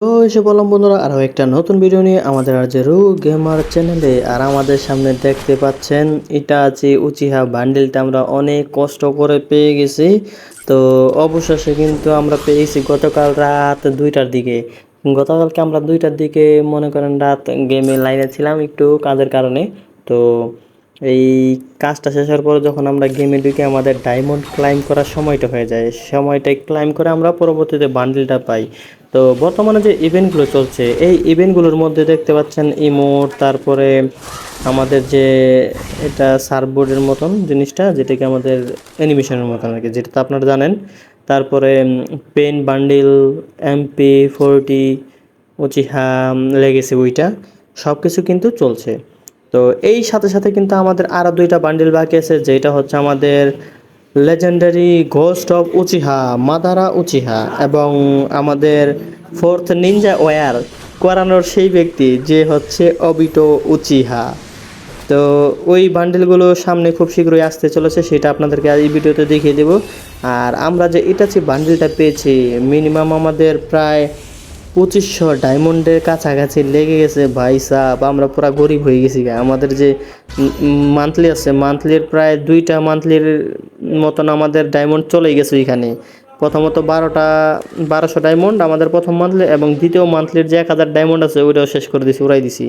তো এসে বললাম বন্ধুরা আরও একটা নতুন ভিডিও নিয়ে আমাদের আর যে রু গেমার চ্যানেলে আর আমাদের সামনে দেখতে পাচ্ছেন এটা আছে উচিহা বান্ডেলটা আমরা অনেক কষ্ট করে পেয়ে গেছি। তো অবশেষে কিন্তু আমরা পেয়েছি গতকাল রাত দুইটার দিকে। গতকালকে আমরা দুইটার দিকে, মনে করেন রাত গেমে লাইনে ছিলাম একটু কাজের কারণে। তো এই কাজটা শেষ হওয়ার পরে যখন আমরা গেমে ঢুকে আমাদের ডায়মন্ড ক্লাইম করার সময়টা হয়ে যায়। সময়টা ক্লাইম করে আমরা পরবর্তীতে বান্ডিলটা পাই। তো বর্তমানে যে ইভেন্টগুলো চলছে, এই ইভেন্টগুলোর মধ্যে দেখতে পাচ্ছেন ইমোট তারপরে আমাদের যে এটা সার্ফবোর্ডের মতন জিনিসটা, যেটাকে আমাদের অ্যানিমেশনের মতন আর কি, যেটা তো আপনারা জানেন। তারপরে pen bundle MP forty Uchiha লেগেছে ওইটা সব কিছু কিন্তু চলছে। তো এই সাথে সাথে কিন্তু আমাদের আরও দুইটা বান্ডিল বাকি আছে, যেটা হচ্ছে আমাদের legendary ghost of Uchiha Madara Uchiha এবং আমাদের ফোর্থ নিনজা ওয়ার করানোর সেই ব্যক্তি যে হচ্ছে অবিটো উচিহা তো ওই বান্ডেলগুলো সামনে খুব শীঘ্রই আসতে চলেছে, সেটা আপনাদেরকে এই ভিডিওতে দেখিয়ে দেব। আর আমরা যে ইটাচি বান্ডেলটা পেয়েছি মিনিমাম আমাদের প্রায় পঁচিশশো ডায়মন্ডের কাছাকাছি লেগে গেছে, ভাই সাহ আমরা পুরো গরিব হয়ে গেছি। আমাদের যে মান্থলি আছে, মান্থলির প্রায় দুইটা মান্থলির মতন আমাদের ডায়মন্ড চলে গেছে ওইখানে। প্রথমত বারোটা, বারোশো ডায়মন্ড আমাদের প্রথম মান্থলি, এবং দ্বিতীয় মান্থলির যে এক হাজার ডায়মন্ড আছে, ওইটাও শেষ করে দিছি, উড়াই দিছি।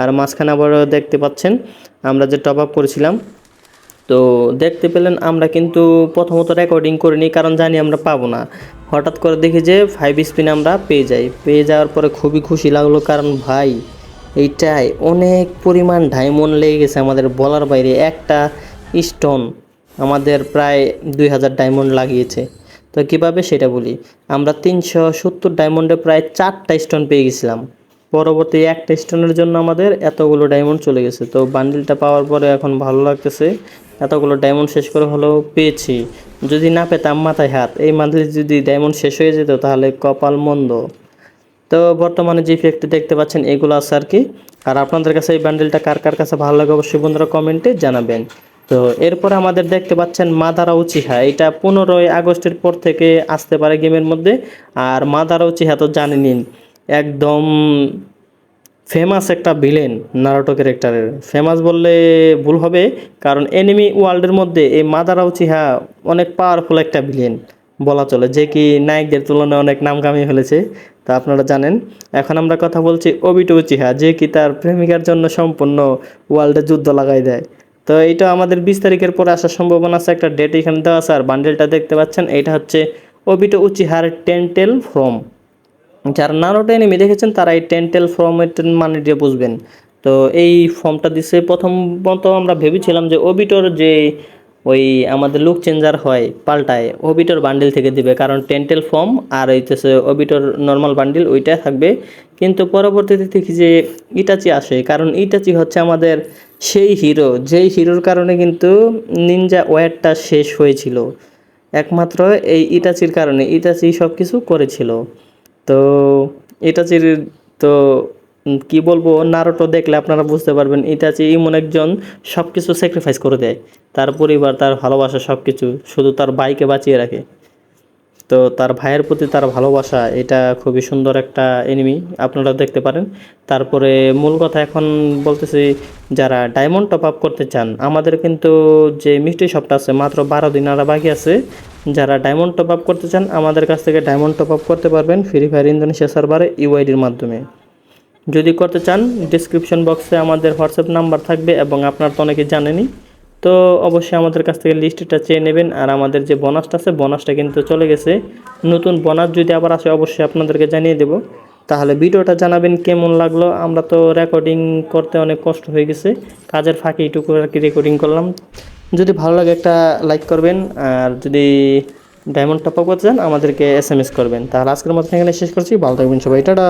আর মাঝখানে আবার দেখতে পাচ্ছেন, আমরা যে টপ আপ করেছিলাম, তো দেখতে পেলেন আমরা কিন্তু প্রথমত রেকর্ডিং করিনি, কারণ জানি আমরা পাবো না। হঠাৎ করে দেখি যে ফাইভ স্পিন আমরা পেয়ে যাই পেয়ে যাওয়ার পরে খুবই খুশি লাগল কারণ ভাই, এইটাই অনেক পরিমাণ ডায়মন্ড লেগে গেছে আমাদের বলার বাইরে। একটা স্টোন আমাদের প্রায় দুই হাজার ডায়মন্ড লাগিয়েছে। তো কীভাবে সেটা বলি? আমরা তিনশো সত্তর ডায়মন্ডে প্রায় চারটা স্টোন পেয়ে গেছিলাম। পরবর্তী একটা স্টোনের জন্য আমাদের এতগুলো ডায়মন্ড চলে গেছে। তো বান্ডিলটা পাওয়ার পরে এখন ভালো লাগতেছে। এতগুলো ডায়মন্ড শেষ করে হলেও পেয়েছি। যদি না পেতাম মাথায় হাত। এই মান্থলি যদি ডায়মন্ড শেষ হয়ে যেত তাহলে কপাল মন্দ। তো বর্তমানে যে ইফেক্ট দেখতে পাচ্ছেন, এগুলো আছে আর কি। আর আপনাদের কাছে এই বান্ডেলটা কার কার কাছে ভালো লাগে অবশ্যই বন্ধুরা কমেন্টে জানাবেন। তো এরপরে আমাদের দেখতে পাচ্ছেন মাদারা উচিহা। এটা পনেরোই আগস্টের পর থেকে আসতে পারে গেমের মধ্যে। আর মাদারা উচিহা তো জানেনই। একদম ফেমাস একটা ভিলেন নারোটো ক্যারেক্টারের ফেমাস বললে ভুল হবে, কারণ এনিমি ওয়ার্ল্ডের মধ্যে এই মাদারা উচিহা অনেক পাওয়ারফুল একটা ভিলেন বলা চলে, যে কি নায়কদের তুলনায় অনেক নাম ফেলেছে তা আপনারা জানেন। এখন আমরা কথা বলছি অবিটো উচিহা যে কি তার প্রেমিকার জন্য সম্পূর্ণ ওয়ার্ল্ডে যুদ্ধ লাগাই দেয়। তো এইটা আমাদের বিশ তারিখের পরে আসার সম্ভাবনা আছে, একটা ডেট এখানে দেওয়া আছে, আর বান্ডেলটা দেখতে পাচ্ছেন, এটা হচ্ছে ওবিটো উচিহার টেন্টেল ফ্রম যারা নারোটো এনিমি দেখেছেন, তারা এই টেন্টেল ফর্মের মানে দিয়ে বুঝবেন। তো এই ফর্মটা দিছে, প্রথমত আমরা ভেবেছিলাম যে ওবিটোর যে ওই আমাদের লুক চেঞ্জার হয় পাল্টায় ওবিটোর বান্ডিল থেকে দিবে। কারণ টেন্টেল ফর্ম আর হইতেছে ওবিটোর নর্মাল বান্ডিল ওইটা থাকবে। কিন্তু পরবর্তীতে দেখি যে ইটাচি আসে, কারণ ইটাচি হচ্ছে আমাদের সেই হিরো যেই হিরোর কারণে কিন্তু নিনজা ওয়ারটা শেষ হয়েছিল। একমাত্র এই ইটাচির কারণে ইটাচি সব কিছু করেছিল। তো ইটাচির তো কি বলব, নারোটো দেখলে আপনারা বুঝতে পারবেন ইটাচি এমন একজন সব কিছু স্যাক্রিফাইস করে দেয়। তার পরিবার, তার ভালোবাসা সব কিছু শুধু তার বাইকে বাঁচিয়ে রাখে। তো তার ভাইয়ের প্রতি তার ভালোবাসা, এটা খুবই সুন্দর একটা এনিমি আপনারা দেখতে পারেন। তারপরে মূল কথা এখন বলতেছি, যারা ডায়মন্ড টপ আপ করতে চান, আমাদের কিন্তু যে মিষ্টি শপটা আছে, মাত্র বারো দিন আর বাকি আছে। যারা ডায়মন্ড টপ আপ করতে চান, আমাদের কাছ থেকে ডায়মন্ড টপ আপ করতে পারবেন ফ্রি ফায়ার ইন্দোনেশিয়া সার্ভারে ইউআইডির মাধ্যমে। যদি করতে চান ডিসক্রিপশন বক্সে আমাদের হোয়াটসঅ্যাপ নাম্বার থাকবে এবং আপনার তো অনেকে জানেনই, তো অবশ্যই আমাদের কাছ থেকে লিস্টটা চেয়ে নেবেন আর আমাদের যে বোনাসটা আছে বোনাসটা কিন্তু চলে গেছে। নতুন বোনাস যদি আবার আসে, অবশ্যই আপনাদেরকে জানিয়ে দেব। তাহলে ভিডিওটা জানাবেন কেমন লাগল, আমরা তো রেকর্ডিং করতে অনেক কষ্ট হয়ে গেছে, কাজের ফাঁকে এইটুকু আর কি রেকর্ডিং করলাম। যদি ভালো লাগে একটা লাইক করবেন, আর যদি ডায়মন্ড টপ আপ করতে চান, আমাদেরকে এস এম এস করবেন। তাহলে আজকের মতো এখানে শেষ করছি। ভালো থাকবেন সবাই। টাটা!